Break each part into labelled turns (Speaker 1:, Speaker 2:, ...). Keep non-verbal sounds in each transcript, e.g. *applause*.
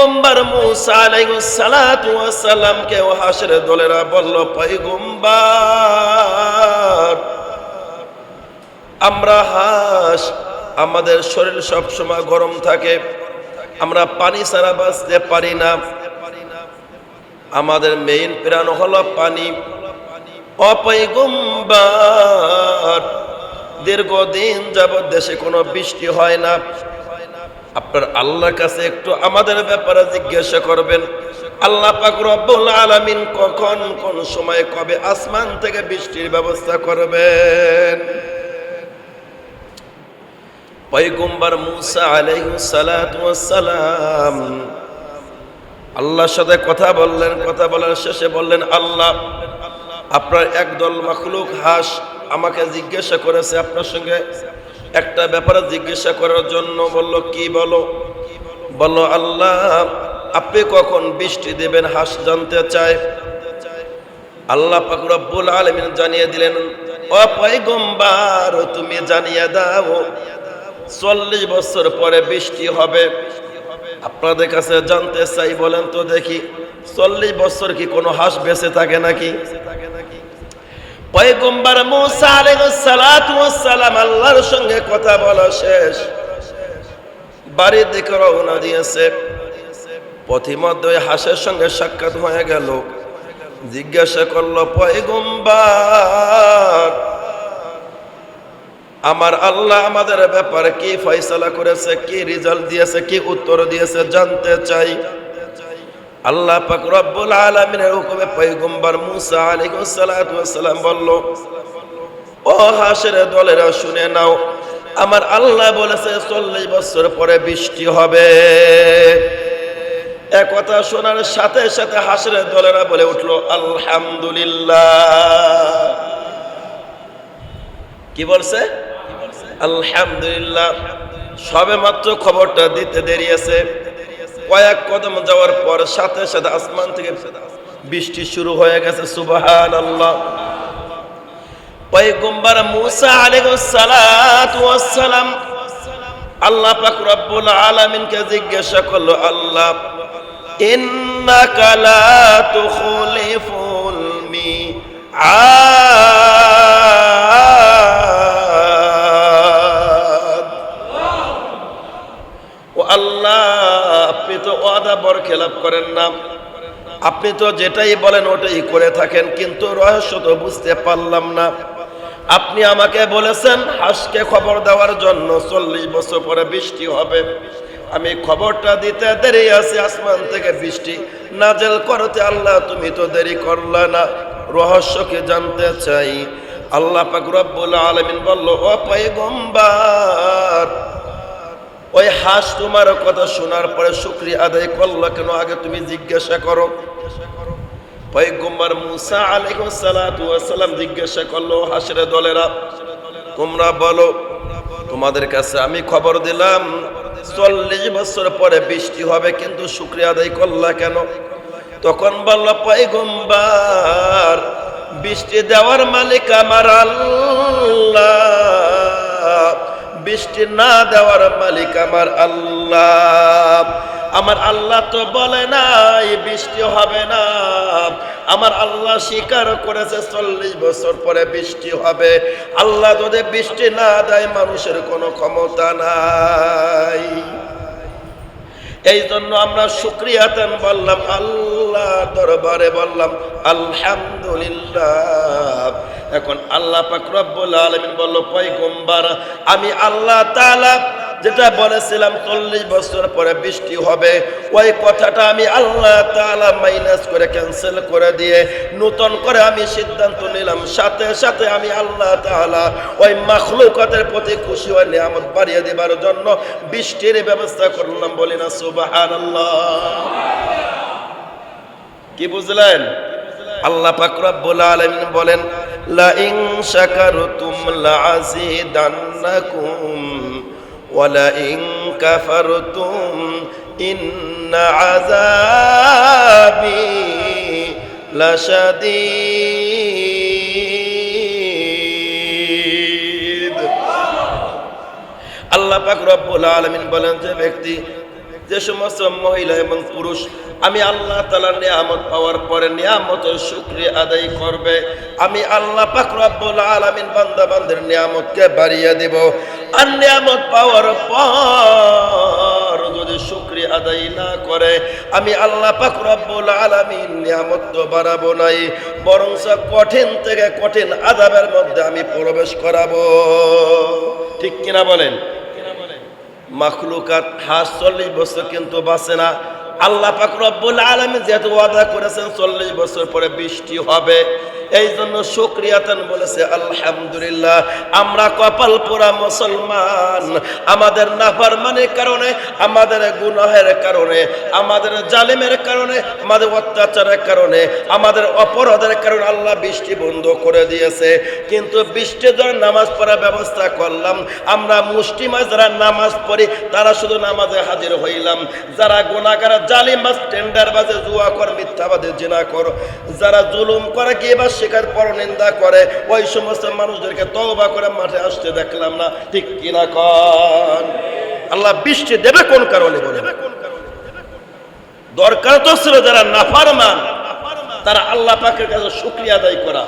Speaker 1: পয়গম্বর মুসা আলাইহিস সালাতু ওয়াস সালামকে ও দলেরা বলল, পয়গম্বর, আমরা হাঁস, আমাদের শরীর সব সময় গরম থাকে, আমরা পানি ছাড়া বাঁচতে পারি না। আমাদের মেইন প্রাণ হলো পানি। অপৈগম্বার দীর্ঘদিন যাবৎ দেশে কোনো বৃষ্টি হয় না। আপনার আল্লাহর কাছে একটু আমাদের ব্যাপারে জিজ্ঞাসা করবেন। আল্লাহ পাক রব্বুল আলামিন কখন, কোন সময় কবে আসমান থেকে বৃষ্টির ব্যবস্থা করবেন? পয়গম্বর মুসা ওয়াস আল্লাহর সাথে কথা বললেন, কথা বলার শেষে বললেন, আল্লাহ, আপনার একদল মখলুক হাঁস আমাকে জিজ্ঞাসা করেছে আপনার সঙ্গে। একটা ব্যাপারে জিজ্ঞাসা করার জন্য বলল, কি বলো? বলো আল্লাহ, আপনি কখন বৃষ্টি দেবেন হাঁস জানতে চায়? আল্লাহ পাক রব্বুল আলামিন জানিয়ে দিলেন, ও পয়গম্বর, তুমি জানিয়ে দাও, চল্লিশ বছর পরে বৃষ্টি হবে। আপনাদের কাছে জানতে চাই বলেন তো দেখি, চল্লিশ বছর কি কোনো হাঁস বেঁচে থাকে নাকি? পয়গম্বর মুসা সালাম আল্লাহর সঙ্গে কথা বলা শেষ। বাড়ির দিকে রওনা দিয়েছে। পথিমধ্যে হাঁসের সঙ্গে সাক্ষাৎ হয়ে গেল। জিজ্ঞাসা করল, পয়গম্বর, আমার আল্লাহ আমাদের ব্যাপারে কি ফয়সালা করেছে, কি রেজাল্ট দিয়েছে, কি উত্তর দিয়েছে জানতে চাই। আল্লাহ পাক রব্বুল আলামিনের হুকুমে পয়গম্বর মুসা আলাইহিস সালাতু সালাম বলল, ও হাসের দলেরা, শুনে নাও, আমার আল্লাহ বলেছে, চল্লিশ বছর পরে বৃষ্টি হবে। এ কথা শোনার সাথে সাথে হাসের দলেরা বলে উঠল, আলহামদুলিল্লাহ। কি বলছে? আলহামদুলিল্লাহ। সবে মাত্র খবরটা দিতে দেরি আছে। কয়েক কদম যাওয়ার পর সাথে সাথে আসমান থেকে বৃষ্টি শুরু হয়ে গেছে সুবাহান আল্লাহ পয়গম্বর মুসা আল্লাহ পাক রব্বুল আলামিনকে জিজ্ঞাসা করল, আল্লাহ, ইন্নাকা লা তুখলিফুল মিআদ। ওয়াদা বর খেলাপ করেন না। আপনি তো যেটাই বলেন ওটাই করে থাকেন, কিন্তু রহস্য তো বুঝতে পারলাম না। আপনি আমাকে বলেছেন, হাঁসকে খবর দেওয়ার জন্য চল্লিশ বছর পরে বৃষ্টি হবে। আমি খবরটা দিতে দেরি আছে, আসমান থেকে বৃষ্টি। নাজেল করতে আল্লাহ, তুমি তো দেরি করলা না। রহস্যকে জানতে চাই। আল্লাহ পাক রব্বুল আলামিন বলল, ও পয়গম্বর ওই হাঁস তোমার কথা শোনার পরে শুক্রিয়া আদায় করল কেন? আগে তুমি জিজ্ঞাসা করো। পয়গম্বর মুসা ওয়াস সালাম জিজ্ঞাসা করল, হাঁসের দলেরা, তোমরা বলো, তোমাদের কাছে আমি খবর দিলাম, চল্লিশ বছর পরে বৃষ্টি হবে কিন্তু শুক্রিয়া আদায় করলা কেন? তখন বলল, পয়গম্বর, বৃষ্টি দেওয়ার মালিক আমার আল্লাহ। বৃষ্টি না দেওয়ার মালিক আমার আল্লাহ। আমার আল্লাহ তো বলে নাই বৃষ্টি হবে না। আমার আল্লাহ স্বীকার করেছে চল্লিশ বছর পরে বৃষ্টি হবে। আল্লাহ যদি বৃষ্টি না দেয়, মানুষের কোনো ক্ষমতা নাই। এই জন্য আমরা সুক্রিয়াতেন বললাম আল্লাহ দরবারে বললাম, আলহামদুলিল্লাহ। এখন আল্লাহ পাক রব্বুল আলমিন বলল, পয়গম্বার, আমি আল্লাহ তাআলা যেটা বলেছিলাম চল্লিশ বছর পরে বৃষ্টি হবে, ওই কথাটা আমি আল্লাহ তাআলা মাইনাস করে ক্যান্সেল করে দিয়ে নতুন করে আমি সিদ্ধান্ত নিলাম। সাথে সাথে আমি আল্লাহ তাআলা ওই মাখলুকাতের প্রতি খুশি হয়ে নিয়ামত বাড়িয়ে দেবার জন্য বৃষ্টির ব্যবস্থা করলাম বলি না, সুবহানাল্লাহ। কি বুঝলেন? আল্লাহ পাক রব্বুল আলামিন বলেন, লা ইন শাকারতুম লা আযীদান্নাকুম ইন কাফারতুম ইন্না আযাবি লাশাদীদ আল্লাহ পাক রব্বুল আলামিন বলেন যে ব্যক্তি, যে সমস্ত মহিলা এবং পুরুষ, আমি আল্লাহ তালার নিয়ামত পাওয়ার পরে নিয়ামতের শুক্রিয়া আদায় করবে। আমি আল্লাহ পাক রব্বুল আলামিন বান্দা বান্দের নিয়ামতকে বাড়িয়ে দেব। আর নিয়ামত পাওয়ার পর যদি শুক্রিয়া আদায় না করে, আমি আল্লাহ পাক রব্বুল আলামিন নিয়ামত তো বাড়াবো নাই বরং কঠিন থেকে কঠিন আদাবের মধ্যে আমি প্রবেশ করাবো। ঠিক কিনা বলেন? মাখলুকাত হাঁস চল্লিশ বছর কিন্তু বাঁচে না। আল্লাহ পাক রব্বুল আলামিন যেহেতু ওয়াদা করেছেন, চল্লিশ বছর পরে বৃষ্টি হবে। এই জন্য শুক্রিয়াতান বলেছে, আলহামদুলিল্লাহ, আমরা কপাল পোড়া মুসলমান। আমাদের নাফরমানির কারণে, আমাদের গুনাহের কারণে, আমাদের জালিমের কারণে, আমাদের অত্যাচারের কারণে, আমাদের অপরাধের কারণে আল্লাহ বৃষ্টি বন্ধ করে দিয়েছে। কিন্তু বৃষ্টি ধরে নামাজ পড়ার ব্যবস্থা করলাম। আমরা মুষ্টিমায় যারা নামাজ পড়ি, তারা শুধু নামাজে হাজির হইলাম। যারা গুণাগার জালিম বাস টেন্ডার বাজে জুয়া কর, মিথ্যাবাদে জিনা কর। যারা জুলুম করে কি বা শিকার পরনিন্দা করে। ওই সমস্ত মানুষদেরকে তওবা করে মাঠে আসতে দেখলাম না। ঠিক কিনা কন? আল্লাহ বৃষ্টি দেবে কোন কারণে বলে দরকার তো ছিল যারা নাফারমান, তারা আল্লাহ পাকের কাছে শুক্রিয়া আদায় করা।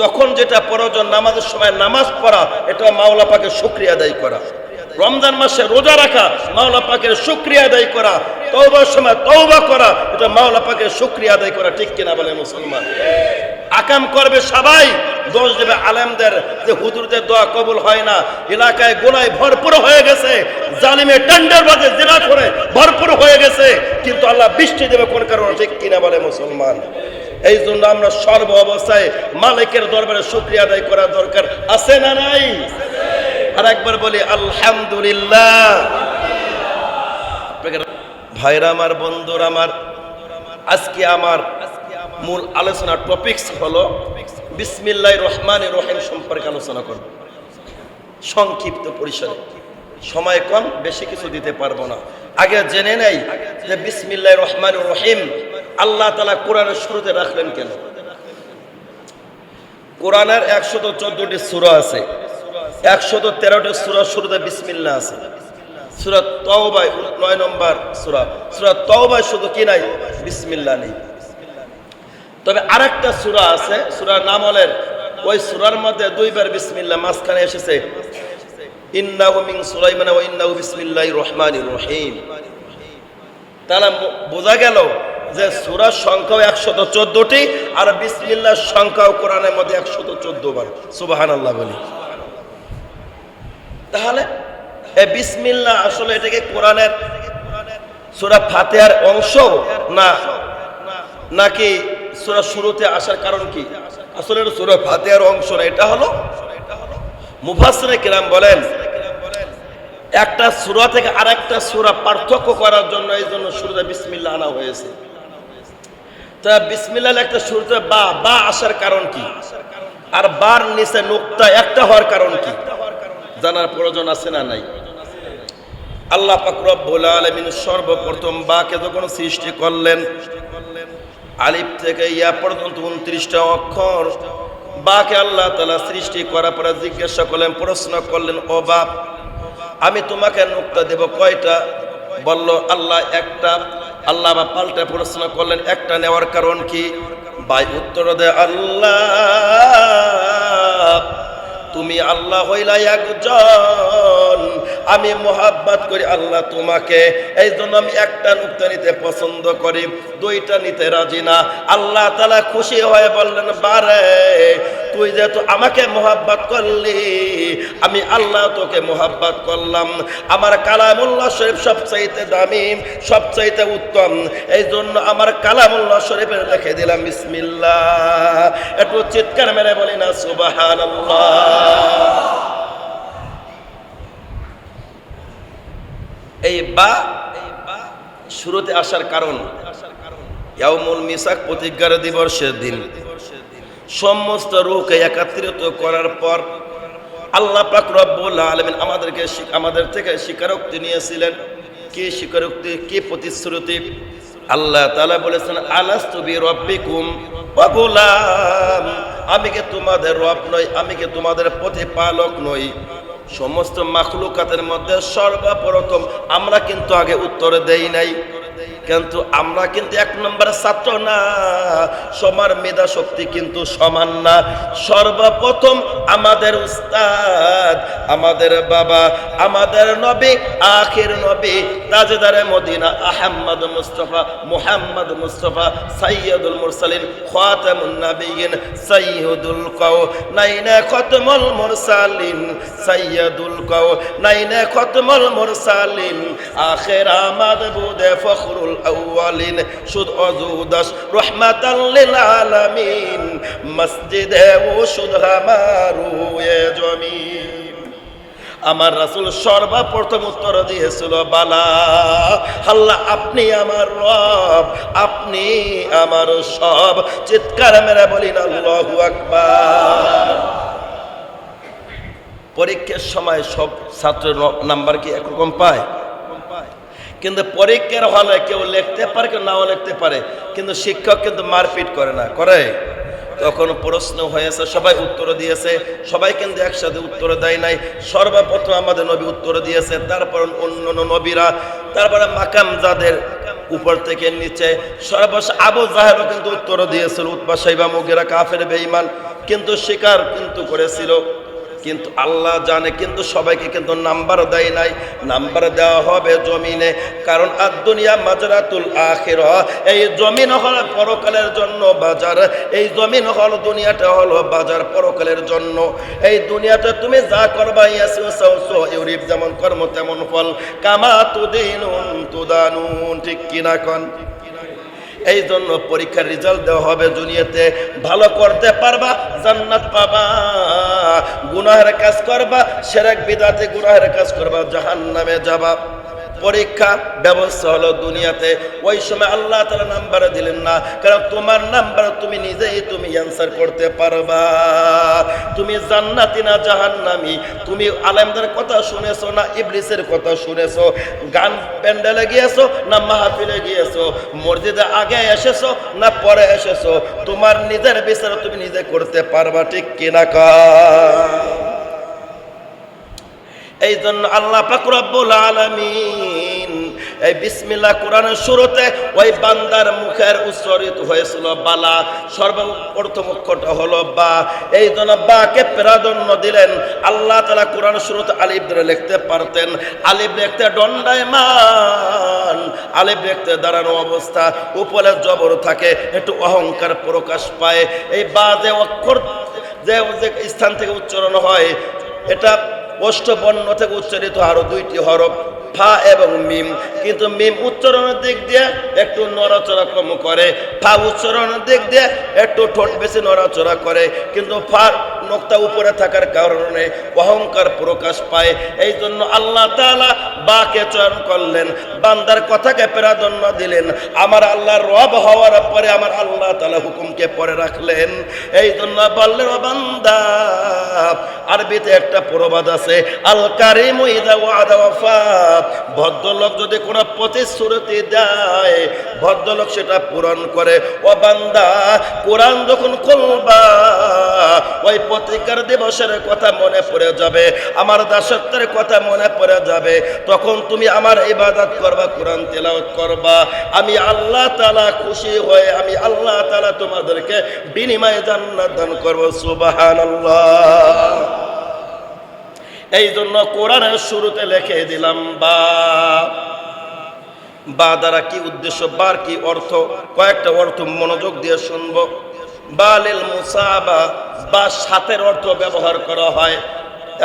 Speaker 1: যখন যেটা প্রয়োজন, নামাজের সময় নামাজ পড়া এটা মাওলা পাকে শুক্রিয়া আদায় করা। রমজান মাসে রোজা রাখা, মাওলা পাকের শুক্রিয়া আদায় করা, তওবার সময় তৌবা করা, এটা মাওলা পাকের শুক্রিয়া আদায় করা ঠিক কিনা বলে মুসলমান? আকাম করবে সবাই, দোষ দেবে আলেমদের, যে হুজুরদের দোয়া কবুল হয় না, এলাকায় গোলায় ভরপুর হয়ে গেছে, জালিমে টেন্ডার বাজে জেলা করে ভরপুর হয়ে গেছে, কিন্তু আল্লাহ বৃষ্টি দেবে কোন কারণে ঠিক কিনা বলে মুসলমান? এই জন্য আমরা সর্ব অবস্থায় মালিকের দরবারে শুক্রিয়া আদায় করা দরকার আছে না নাই? আর একবার বলি, আলহামদুলিল্লাহ। ভাইরা আমার, বন্ধুরা আমার, আজকে আমার মূল আলোচনা টপিকস হলো বিসমিল্লাহ রহমান রহিম সম্পর্কে আলোচনা করব। সংক্ষিপ্ত পরিসরে। সময় কম, বেশি কিছু দিতে পারব না। আগে জেনে নেই যে বিসমিল্লাহ রহমান রহিম আল্লাহ তালা কোরআনের শুরুতে রাখলেন কেন? কোরআনের একশত চোদ্দটি সুরা আছে। একশত তেরোটি সুরা শুরুতে বিসমিল্লা আছে। সুরা তওবায় নয় নম্বর সুরা। সুরা তওবায় শুধু কি নাই? বিসমিল্লা নেই। তবে আরেকটা সুরা আছে, সুরার নাম হলেন, ওই সুরার মধ্যে দুইবার বিসমিল্লা মাঝখানে এসেছে। ইন্নাহু মিন সুলাইমান ওয়া ইন্নাহু বিসমিল্লাহির রহমানির রহিম। তাহলে বোঝা গেল যে সুরার সংখ্যাও একশত চোদ্দটি আর বিসমিল্লার সংখ্যাও কোরআনের মধ্যে একশত চোদ্দ বার। সুবাহান আল্লাহ বলি। তাহলে? বিসমিল্লা আসলে এটাকে কোরআনের সুরা ফাতেহার অংশ না, নাকি সুরা শুরুতে আসার কারণ কি? আসলে সুরা ফাতেহার অংশ না, এটা হলো মুফাসসিরে কিরাম বলেন, একটা সুরা থেকে আরেকটা সুরা পার্থক্য করার জন্য এই জন্য শুরুতে বিসমিল্লা আনা হয়েছে। তা বিসমিল্লাহ একটা শুরুতে বা বা আসার কারণ কি? আর বার নিচে নোক্তা একটা হওয়ার কারণ কি? জানার প্রয়োজন আছে না নাই? আল্লাহ পাক রব্বুল আলামিন সর্বপ্রথম বাকে যখন সৃষ্টি করলেন, আলিফ থেকে ইয়া পর্যন্ত উনত্রিশটা অক্ষর, বাকে আল্লাহ তালা সৃষ্টি করার পরে জিজ্ঞাসা করলেন, প্রশ্ন করলেন, ও বাপ, আমি তোমাকে নুক্তা দেব কয়টা? বলল, আল্লাহ একটা। আল্লাহ বা পাল্টা প্রশ্ন করলেন, একটা নেওয়ার কারণ কি? বাই উত্তর দে আল্লাহ তুমি আল্লাহ হইলা একজন। আমি মোহাব্বাত করি আল্লাহ তোমাকে। এই জন্য আমি একটা নুক্তা নিতে পছন্দ করি, দুইটা নিতে রাজি না। আল্লাহ তালা খুশি হয়ে বললেন, বারে তুই যেহেতু আমাকে মোহাব্বাত করলি, আমি আল্লাহ তোকে মোহাব্বত করলাম। আমার কালামুল্লাহ শরীফ সবচাইতে দামি, সবচাইতে উত্তম। এই জন্য আমার কালামুল্লাহ শরীফের লিখে দিলাম, বিসমিল্লাহ। একটু চিৎকার মেরে বলি না সুবাহান এই বা, শুরুতে আসার কারণ, ইয়াউমুল মিসাক প্রতিজ্ঞার দিবসের দিন। সমস্ত রূহকে একত্রিত করার পর আল্লাহ পাক রব্বুল আলামিন আমাদেরকে আমাদের থেকে স্বীকারোক্তি নিয়েছিলেন। কি স্বীকারোক্তি? কি প্রতিশ্রুতি? আল্লাহ তাআলা বলেছেন, আলাস্তু বি রব্বিকুম ওয়া গোলাম আমি কি তোমাদের রব নই? আমি কি তোমাদের প্রতিপালক নই? সমস্ত মাখলুকাতের মধ্যে সর্বপ্রথম আমরা কিন্তু আগে উত্তর দেই নাই। কিন্তু আমরা কিন্তু এক নম্বরের ছাত্র না। সবার মেধা শক্তি কিন্তু সমান না। সর্বপ্রথম আমাদের উস্তাদ, আমাদের বাবা, আমাদের নবী, আখির নবী, তাজেদারে Medina, Ahmad Mustafa, Muhammad Mustafa, সাইয়্যিদুল মুরসালিন, খাতামুন নবিয়িন সাইয়্যিদুল কাও, নাইনা খতমুল মুরসালিন, সাইয়্যিদুল কাও, নাইনা খতমুল মুরসালিন, আখের আমাদ বুদে ফখরুল আউয়ালিন। সুদ অজুদাস রহমাতাল লিল আলামিন। মসজিদে ও সুদ হামারু এ জমিন। আমার রাসূল সর্বপ্রথম উত্তর দিয়েছিল, বালা, আল্লাহ আপনি আমার রব, আপনি আমার সব। চিৎকার মেরে বলিন আল্লাহু আকবার। পরীক্ষার সময় সব ছাত্রের নাম্বার কি একরকম পায়? কিন্তু পরীক্ষার হলে কেউ লিখতে পারে, কেউ নাও লিখতে পারে, কিন্তু শিক্ষক কিন্তু মারপিট করে না, করে। তখন প্রশ্ন হয়েছে, সবাই উত্তর দিয়েছে, সবাই কিন্তু একসাথে উত্তর দেয় নাই। সর্বপ্রথম আমাদের নবী উত্তর দিয়েছে, তারপর অন্য নবীরা, তারপরে মাকাম যাদের উপর থেকে নিচে, সর্বশ আবু জাহেরও কিন্তু উত্তর দিয়েছিল, উৎপা সাইবা মুগেরা কাফের বেঈমান, কিন্তু স্বীকার কিন্তু করেছিল। কিন্তু আল্লাহ জানে, কিন্তু সবাইকে কিন্তু নাম্বার দেয় নাই। নাম্বার দেওয়া হবে জমিনে, কারণ আর দুনিয়া মাজরাতুল আখির। এই জমিন হল পরকালের জন্য বাজার, এই জমিন হল দুনিয়াটা হলো বাজার পরকালের জন্য। এই দুনিয়াতে তুমি যা করবা ইউরিব যেমন কর্ম, তেমন ফল। কামা তুদিনুন তুদানুন, ঠিক কিনা কন? এই জন্য পরীক্ষার রেজাল্ট দেওয়া হবে দুনিয়াতে। ভালো করতে পারবা, জান্নাত পাবা। গুনাহের কাজ করবা, সেরেক বিদাতে গুনাহের কাজ করবা জাহান নামে যাবা। পরীক্ষা ব্যবস্থা হলো দুনিয়াতে। ওই সময় আল্লাহ তালা নাম্বার দিলেন না। কারণ তোমার নাম্বার তুমি নিজেই তুমি অ্যান্সার করতে পারবা। তুমি জান্নাতি না জাহান্নামি? তুমি আলেমদের কথা শুনেছো না ইবলিসের কথা শুনেছো? গান প্যান্ডেলে গিয়েছো না মাহফিলে গিয়েছো? মসজিদে আগে এসেছ না পরে এসেছ? তোমার নিজের বিচার তুমি নিজে করতে পারবা, ঠিক কিনা কা? এই জন্য আল্লাহ পাক রব্বুল আলামিন এই বিসমিল্লাহ কোরআনের শুরুতে ওই বান্দার মুখের উচ্চারিত হয়েছিল বালা। সর্বপ্রথম অক্ষরটা হলো বা। এই জন্য বাকে প্রাধান্য দিলেন। আল্লাহ তালা কোরআন শুরুতে ধরে লিখতে পারতেন। আলিফ লিখতে দণ্ডায়মান। আলিফ লিখতে দাঁড়ানো অবস্থা। উপরে জবর থাকে, একটু অহংকার প্রকাশ পায়। এই বা যে অক্ষর, যে স্থান থেকে উচ্চারণ হয়, এটা অষ্টবর্ণ থেকে উচ্চারিত আরও দুইটি হরফ, ফা এবং মিম। কিন্তু মিম উচ্চারণের দিক দিয়ে একটু নড়াচড়া কম করে, ফা উচ্চারণের দিক দিয়ে একটু ঠোঁট বেশি নড়াচড়া করে। কিন্তু ফা নোকতা উপরে থাকার কারণে অহংকার প্রকাশ পায়। এই জন্য আল্লাহ তাআলা বাকে চয়ন করলেন, বান্দার কথাকে প্রাধান্য দিলেন। আমার আল্লাহর রব হওয়ার পরে আমার আল্লাহ তালা হুকুমকে পরে রাখলেন। এই জন্য বললেন বান্দা, আরবিতে একটা প্রবাদ আছে, আল কারিমু ভদ্রলোক যদি কোনো প্রতিশ্রুতি দেয়, ভদ্রলোক সেটা পূরণ করে। ও বান্দা, কোরআন যখন খুলবা, ওই প্রতিকার দিবসের কথা মনে পড়ে যাবে, আমার দাসত্বের কথা মনে পড়ে যাবে, তখন তুমি আমার ইবাদত করবা, কোরআন তেলাওয়াত করবা। আমি আল্লাহ তালা খুশি হয়ে আমি আল্লাহ তালা তোমাদেরকে বিনিময়ে জান্নাত দান করব, সুবহানাল্লাহ। এই জন্য কোরআনের শুরুতে লিখে দিলাম, বা। বা দ্বারা কি উদ্দেশ্য, বার কি অর্থ, কয়েকটা অর্থ মনোযোগ দিয়ে শুনব। বালিল মুসাবা বা সাথের অর্থ ব্যবহার করা হয়।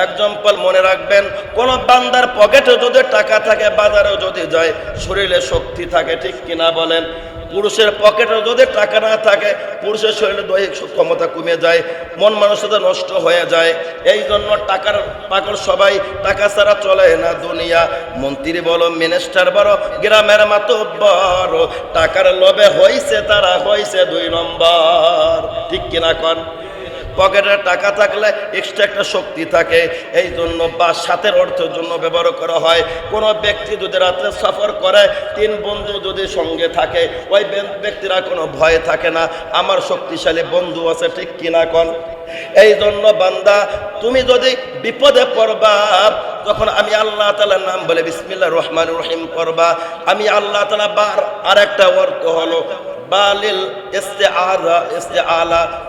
Speaker 1: এক্সাম্পল মনে রাখবেন, কোন বান্দার পকেটে যদি টাকা থাকে বাজারেও যদি যায়, শরীরে শক্তি থাকে, ঠিক কিনা বলেন? পুরুষের পকেটে যদি টাকা না থাকে, পুরুষের শরীরে দৈহিক ক্ষমতা কমে যায়, মন মানসিকতা নষ্ট হয়ে যায়। এই জন্য টাকার পাকড় সবাই টাকা ছাড়া চলে না দুনিয়া। মন্ত্রী বলো মিনিস্টার বড় গ্রামের মাতো বড় টাকার লোভে হয়েছে তারা হয়েছে দুই নম্বর। ঠিক কিনা কন? পকেটে টাকা থাকলে এক্সট্রা একটা শক্তি থাকে। এই জন্য বা সাথের অর্থের জন্য ব্যবহার করা হয়। কোনো ব্যক্তি যদি রাত্রে সফর করে, তিন বন্ধু যদি সঙ্গে থাকে, ওই ব্যক্তিরা কোনো ভয় থাকে না। আমার শক্তিশালী বন্ধু আছে, ঠিক কিনা কন? এই জন্য বান্দা, তুমি যদি বিপদে পড়বা তখন আমি আল্লাহ তালার নাম বলে বিসমিল্লাহ রহমান রহিম করবা, আমি আল্লাহ তালা বার আর একটা অর্থ হলো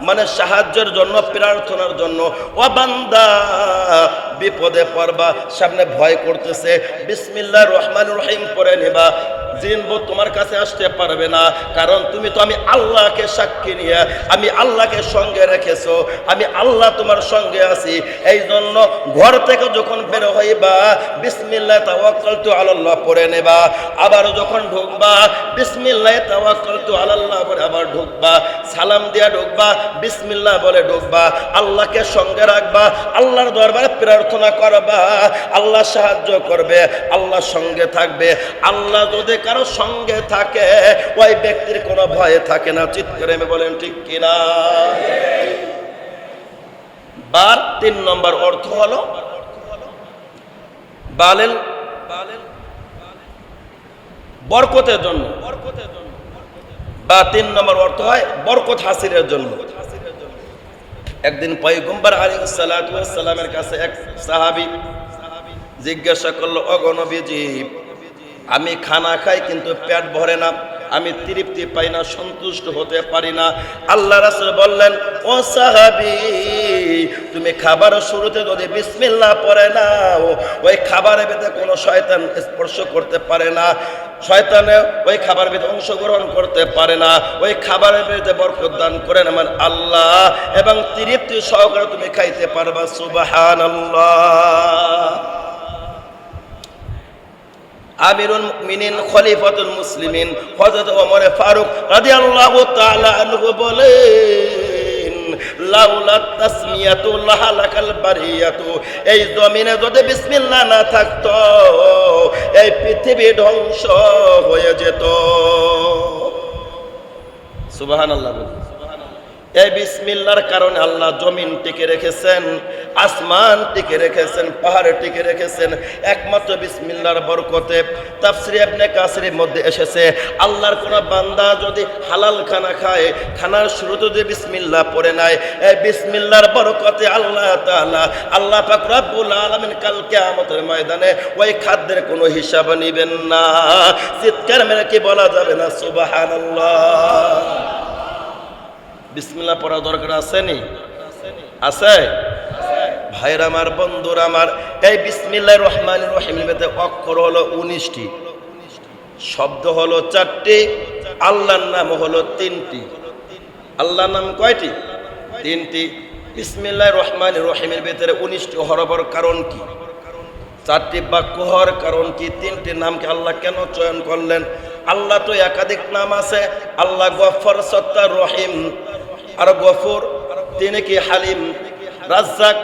Speaker 1: মানে সাহায্যের জন্য, প্রার্থনার জন্য। ও বিপদে পড়বা, সামনে ভয় করতেছে। বিসমিল্লাহ রহমান রহিম করে নেবা। জিনব তোমার কাছে আসতে পারবে না। কারণ তুমি তো আমি আল্লাহকে সাক্ষী নিয়ে, আমি আল্লাহকে সঙ্গে রেখেছো। আমি আল্লাহ তোমার সঙ্গে আছি। এই জন্য ঘর থেকে যখন বের হইবা, বিসমিল্লাহ তাওয়াক্কালতু আলাল্লাহ পড়ে নেবা। আবার যখন ঢুকবা, বিসমিল্লাহ তাওয়াক্কালতু আলাল্লাহ পরে আবার ঢুকবা, সালাম দিয়া ঢুকবা, বিসমিল্লাহ বলে ঢুকবা, আল্লাহকে সঙ্গে রাখবা, আল্লাহর দরবারে প্রার্থনা করবা, আল্লাহ সাহায্য করবে, আল্লাহ সঙ্গে থাকবে। আল্লাহ যদি কারও সঙ্গে থাকে, ওই ব্যক্তির কোনো ভয় থাকে না। চিৎ করে আমি বলেন, ঠিক কিনা? বার তিন নম্বর অর্থ হলো, বালেল বরকতের জন্য বরকতের জন্য। বা তিন নম্বর অর্থ হয় বরকত হাসিরের জন্য। একদিন পয়গম্বর আলী সালামের কাছে এক সাহাবি জিজ্ঞাসা করল অগণবীজি আমি খানা খাই কিন্তু পেট ভরে না। আমি তৃপ্তি পাই না, সন্তুষ্ট হতে পারি না। আল্লাহ রাসূল বললেন, ও সাহাবি, তুমি খাবার শুরুতে যদি বিসমিল্লাহ পড়ে নাও, ওই খাবারের ভিতরে কোনো শয়তান স্পর্শ করতে পারে না। শয়তানে ওই খাবার ভিতরে অংশগ্রহণ করতে পারে না। ওই খাবারের ভিতরে বরকত দান করেন আমার আল্লাহ এবং তৃপ্তি সহকারে তুমি খাইতে পারবা। সুবহানাল্লাহ। আমিরুল মুমিনিন, খলিফাতুল মুসলিমিন, হযরত ওমর ফারুক রাদিয়াল্লাহু তাআলা আনহু বলেন, লাউলা তাসমিয়াতু লাহালাকাল বারিয়াতু এই জমিনে যদি বিসমিল্লাহ না থাকতো, এই পৃথিবী ধ্বংস হয়ে যেত সুবহানাল্লাহ বলুন। এই বিসমিল্লার কারণে আল্লাহ জমিন টিকে রেখেছেন, আসমান টিকে রেখেছেন, পাহাড়ে টিকে রেখেছেন। একমাত্র বিসমিল্লার বরকতে তাফসিরে আপনি কাসিরের মধ্যে এসেছে, আল্লাহর কোনো বান্দা যদি হালাল খানা খায়, খানার শুরুতে যদি বিসমিল্লাহ পড়ে নেয় এই বিসমিল্লার বরকতে আল্লাহ তাআলা, আল্লাহ পাক রব্বুল আলামিন কাল কিয়ামতের ময়দানে ওই খাদ্যের কোনো হিসাব নেবেন না। চিৎকার মেরে কি বলা যাবে না? সুবহানাল্লাহ। বিসমিল্লাহ পড়া দরকার আছে নি? আছে? ভাইর আমার, বন্ধুর আমার, এই বিসমিল্লাহ রহমান রহিম বেতে অক্ষর হলো উনিশটি। শব্দ হলো চারটি, আল্লাহর নাম হলো তিনটি। আল্লাহর নাম কয়টি? তিনটি। বিসমিল্লাহ রহমান রহিমের ভেতরে উনিশটি হরবর কারণ কি? চারটি বাক্য হওয়ার কারণ কি? তিনটি নামকে আল্লাহ কেন চয়ন করলেন? আল্লাহ তো একাধিক নাম আছে, আল্লাহ গফর সত্তার রহিম। আর গফর, তিনি কি হালিম, রাজ্জাক,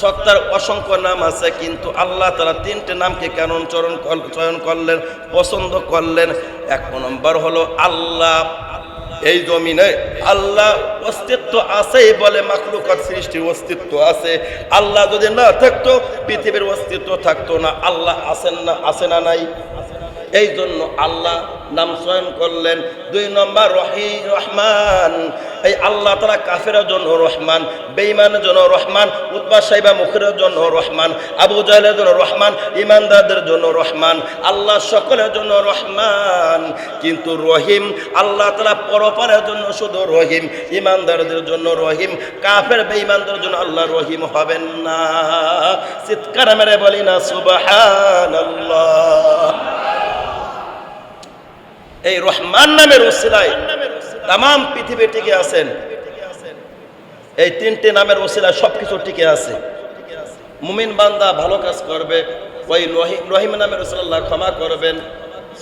Speaker 1: সত্তার অসংখ্য নাম আছে, কিন্তু আল্লাহ তারা তিনটে নামকে কেন চরণ চয়ন করলেন, পছন্দ করলেন। এক নম্বর হলো আল্লাহ। এই জমিনে আল্লাহ অস্তিত্ব আছেই বলে মাকলুকাত সৃষ্টির অস্তিত্ব আছে। আল্লাহ যদি না থাকতো, পৃথিবীর অস্তিত্ব থাকতো না। আল্লাহ আছেন না, আছে না নাই? এই জন্য আল্লাহ নাম চয়ন করলেন দুই নম্বর রহি রহমান। এই আল্লাহ তারা কাফের জন্য রহমান, বেঈমানের জন্য রহমান উৎপা সাইবা মুখের জন্য রহমান, আবু জাহেলের জন্য রহমান ইমানদারদের জন্য রহমান, আল্লাহ সকলের জন্য রহমান। কিন্তু রহিম আল্লাহ তালা পরপারের জন্য শুধু রহিম ইমানদারদের জন্য রহিম, কাফের বেঈমানদের জন্য আল্লাহ রহিম হবেন না। চিৎকার মেরে বলি না সুবাহান এই রহমান নামের ওসিলায় তাম পৃথিবী টিকে আছেন। এই তিনটে নামের ওসিলায় সবকিছু টিকে আছে। মুমিন বান্দা ভালো কাজ করবে, ওই রহিম নামের ওসিল্লাহ ক্ষমা করবেন।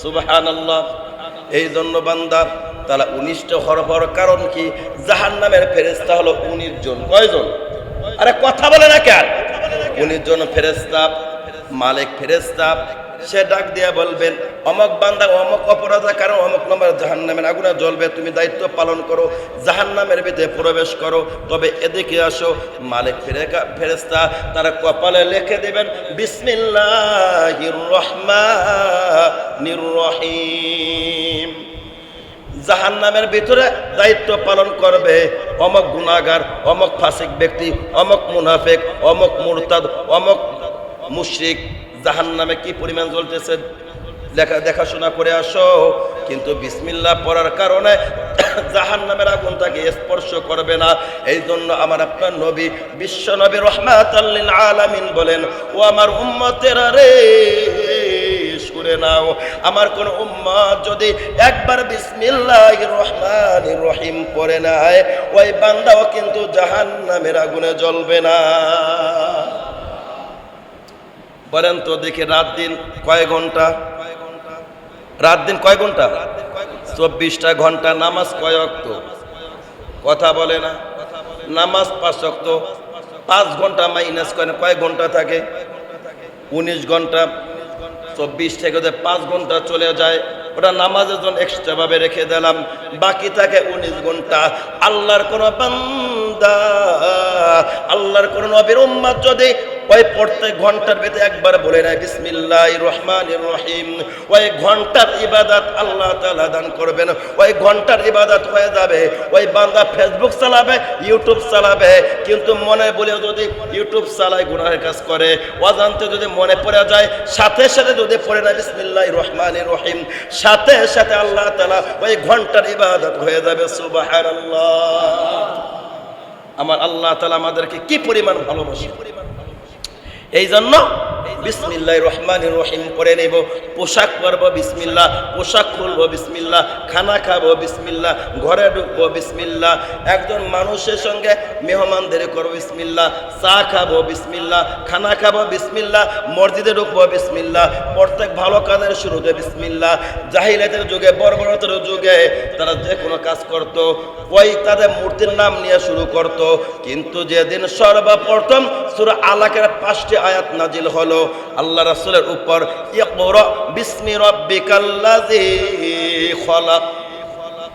Speaker 1: সুবাহান আল্লাহ এই জন্য বান্দা তারা উনিশটা হরফর কারণ কি? জাহান নামের ফেরেস্তা হলো উনিশ জন। কয়জন? আরে কথা বলে না কেন? উনিশ জন ফেরেস্তা মালিক ফেরেস্তা সে ডাক দিয়া বলবেন, অমক বান্দা, অমক অপরাধের কারণ অমক নম্বর জাহান নামের আগুনে জ্বলবে, তুমি দায়িত্ব পালন করো জাহান নামের ভিতরে প্রবেশ করো। তবে এদিকে আসো, মালিক ফেরেকা ফেরেস্তা তারা কপালে লিখে দেবেন, বিসমিল্লাহির রহমানির রহিম। জাহান নামের ভিতরে দায়িত্ব পালন করবে, অমক গুনাগার অমক ফাসিক ব্যক্তি, অমক মুনাফেক, অমক মুরতাদ, অমক মুশরিক। জাহান নামে কি পরিমাণ জ্বলতেছে? লেখা দেখাশোনা করে আসো। কিন্তু বিসমিল্লাহ পড়ার কারণে *coughs* জাহান নামের আগুন তাকে স্পর্শ করবে না। এই জন্য আমার আপনার নবী বিশ্ব নবী রহমাত আলামিন বলেন, ও আমার উম্মতেরা রে শুনে নাও। আমার কোন উম্মত যদি একবার বিসমিল্লাহ রহমান রহিম পড়ে নেয়, ওই বান্দাও কিন্তু জাহান নামের আগুনে জ্বলবে না। বলেন তো দেখি রাত দিন কয় ঘণ্টা? রাত দিন কয় ঘণ্টা? চব্বিশটা ঘণ্টা, নামাজ কয় অক্ত কথা বলে না। নামাজ পাঁচ অক্ত পাঁচ ঘণ্টা মাইনাস করে কয় ঘণ্টা থাকে? উনিশ ঘণ্টা। চব্বিশ থেকে পাঁচ ঘণ্টা চলে যায়, ওটা নামাজের জন্য এক্সট্রা ভাবে রেখে দিলাম। বাকি থাকে উনিশ ঘণ্টা। আল্লাহর কোন বান্দা, আল্লাহর কোন নবীর উম্মাদ যদি ওই প্রত্যেক ঘণ্টার ভেতরে একবার বলে নেয় বিসমিল্লাহ রহমান রহিম। ওই ঘণ্টার ইবাদত আল্লাহ তালা দান করবেন। ওই ঘণ্টার ইবাদত হয়ে যাবে। ওই বান্দা ফেসবুক চালাবে ইউটিউব চালাবে। কিন্তু মনে বলে যদি ইউটিউব চালায় গুনাহের কাজ করে, অজান্তে যদি মনে পড়ে যায়, সাথে সাথে যদি পড়ে না বিসমিল্লাহ রহমান রহিম। সাথে সাথে আল্লাহ তালা ওই ঘণ্টার ইবাদত হয়ে যাবে। সুবহানাল্লাহ। আমার আল্লাহ তালা আমাদেরকে কি পরিমাণ ভালোবাসে? এই জন্য বিসমিল্লাহ রহমান রহিম করে নেব পোশাক পরবো বিসমিল্লা পোশাক খুলবো বিসমিল্লা খানা খাব বিসমিল্লা ঘরে ঢুকবো বিসমিল্লা একজন মানুষের সঙ্গে মেহমানদের করব বিসমিল্লা চা খাব বিসমিল্লা খানা খাব বিসমিল্লা মসজিদে ঢুকবো বিসমিল্লা প্রত্যেক ভালো কাজের শুরুতে বিসমিল্লা জাহিলাতের যুগে, বর্বরতের যুগে তারা যে কোনো কাজ করত, ওই তাদের মূর্তির নাম নিয়ে শুরু করত, কিন্তু যেদিন সর্বপ্রথম সুরা আলাকের পাঁচটি আয়াত নাজিল হলো আল্লাহ রাসূলের উপর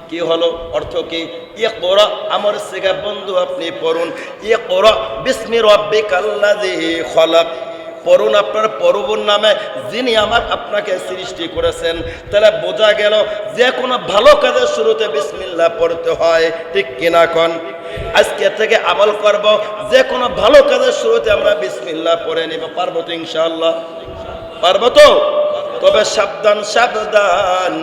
Speaker 1: কি হলো? অর্থ কি? ইকরা আমার সিগা বন্ধু আপনি পড়ুন। ইকরা বিসমি রাব্বিকাল্লাযী খলাক। পড়ুন আপনার পরবুর নামে, যিনি আমার আপনাকে সৃষ্টি করেছেন। তাহলে বোঝা গেল, যে কোনো ভালো কাজের শুরুতে বিসমিল্লাহ পড়তে হয়, ঠিক কিনা কন? আজকে থেকে আমল করব। যে কোনো ভালো কাজের শুরুতে আমরা বিসমিল্লাহ পড়ে নিব। পারব তো ইনশাল্লাহ পারব তো? তবে সাবধান সাবধান।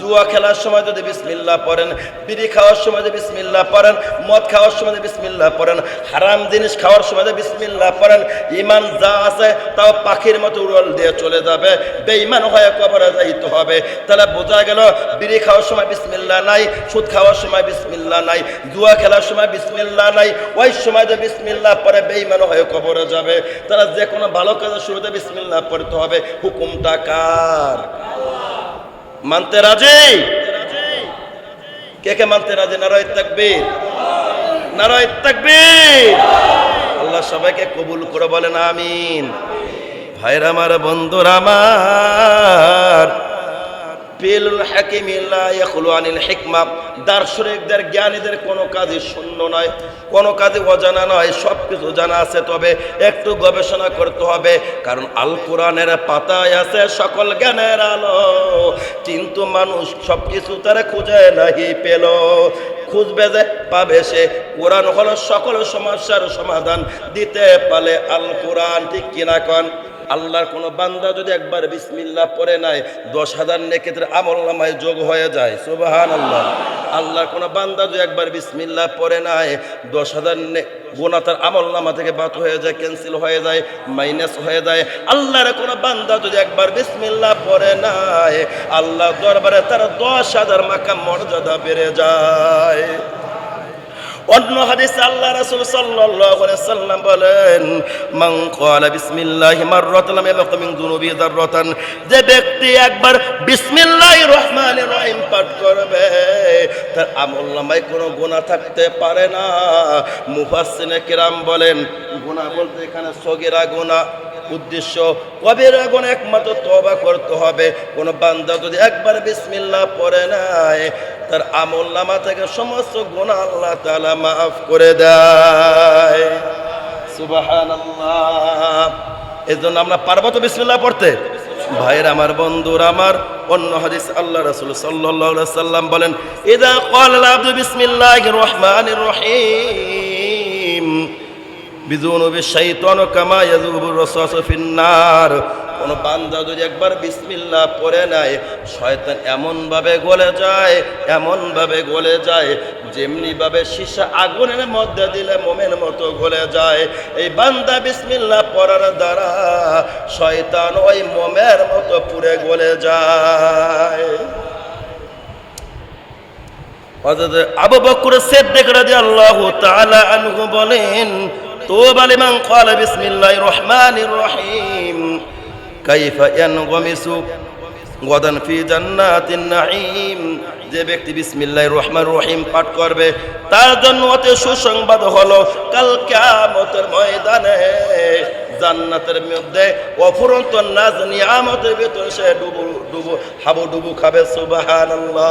Speaker 1: জুয়া খেলার সময় যদি বিসমিল্লাহ পড়েন, বিড়ি খাওয়ার সময় যদি বিসমিল্লাহ পড়েন, মদ খাওয়ার সময় যদি বিসমিল্লাহ পড়েন, হারাম জিনিস খাওয়ার সময় যদি বিসমিল্লাহ পড়েন ইমান যা আছে তাও পাখির মতো উড়ল দিয়ে চলে যাবে। বেঈমান হয়ে কবরে যাইতে হবে। তাহলে বোঝা গেল, বিড়ি খাওয়ার সময় বিসমিল্লাহ নাই, সুদ খাওয়ার সময় বিসমিল্লাহ নাই, জুয়া খেলার সময় বিসমিল্লাহ নাই, ওই সময় যে বিসমিল্লাহ পরে বেঈমান হয়ে কবরে যাবে। তারা যে কোনো ভালো কাজের শুরুতে বিসমিল্লাহ পড়তে হবে। হুকুমটা কার মানতে রাজি? কে কে মানতে রাজি? নারায় তাকবীর। নারায় তাকবীর। আল্লাহ সবাইকে কবুল করে বলেন, আমিন। ভাইরা, আমার বন্ধুরা, আমার হাকিমিল্লা ইয়াখলু আনিল হিকমা। দার্শনিকদের জ্ঞানীদের কোনো কাজই শূন্য নয়, কোনো কাজে অজানা নয় সব কিছু জানা আছে। তবে একটু গবেষণা করতে হবে, কারণ আল কোরআনের পাতায় আছে সকল জ্ঞানের আলো। কিন্তু মানুষ সব কিছু তারা খুঁজে নাহি পেল। খুঁজবে যে, পাবে সে। কোরআন হলো সকল সমস্যার সমাধান দিতে পারে আল কোরআন, ঠিক কিনা কন? আল্লাহর কোনো বান্দা যদি একবার বিসমিল্লাহ পড়ে নাই, দশ হাজার নেকেতের আমল নামায় যোগ হয়ে যায়। সুবাহান আল্লাহ আল্লাহর কোনো বান্দা যদি একবার বিসমিল্লাহ পড়ে নাই, দশ হাজার গোনা তার আমল নামা থেকে বাদ হয়ে যায় ক্যান্সেল হয়ে যায় মাইনাস হয়ে যায়। আল্লাহর কোনো বান্দা যদি একবার বিসমিল্লাহ পড়ে নাই আল্লাহ দরবারে তার দশ হাজার মাকাম মর্যাদা বেড়ে যায়। অন্য হাদিসে আল্লাহ রাসূল সাল্লাল্লাহু আলাইহি সাল্লাম বলেন, মান ক্বালা বিসমিল্লাহি মাররাতান লাম ইয়াবqa মিন যুনুবি যাররাতান যে ব্যক্তি একবার বিসমিল্লাহির রহমানির রহিম পাঠ করবে, তার আমলনামায় কোনো গুনাহ থাকতে পারে না। মুফাসসিনে কিরাম বলেন, গুনাহ বলতে এখানে সগীরা গুনাহ, উদ্দেশ্য কবির আগুন একমাত্র তবা করতে হবে। কোন বান্দা যদি একবার বিসমিল্লাহ পড়ে নাই তার আমল নামা থেকে সমস্ত গুণা আল্লাহ তালা মাফ করে দেয়। সুবহানাল্লাহ। এই জন্য আমরা পারব তো বিসমিল্লাহ পড়তে? ভাইয়ের আমার, বন্ধুর আমার, অন্য হাদিস আল্লাহ রসুল সাল্লাম বলেন, ইদা ক্বালা আল আবদু বিসমিল্লাহির রহমানির রহিম বিজুনুবি শাইতান কামা ইয়াযুবুর রাসাসু ফিন্নার কোন বান্দা যদি একবার বিসমিল্লাহ পড়ে নেয়, শয়তান এমন ভাবে গলে যায় এমন ভাবে গলে যায় যেমনি ভাবে সীসা আগুনের মধ্যে দিলে মোমের মতো গলে যায়। এই বান্দা বিসমিল্লাহ পড়ার দ্বারা শয়তান ওই মোমের মতো পুরে গলে যায়। আবু বকর সিদ্দিক রাদিয়াল্লাহু বলেন রহিম। কাইফা ইয়ানগমিসু গদান ফি জান্নাতিন নাঈম। যে ব্যক্তি বিসমিল্লাহির রহমানির রহিম পাঠ করবে, তার জন্য অতি সুসংবাদ হলো, কাল কিয়ামতের ময়দানে জান্নাতের মধ্যে অফুরন্ত নাজ নিয়ামতের ভিতরে সে ডুবু ডুবু হাবু ডুবু খাবে, সুবহানাল্লাহ।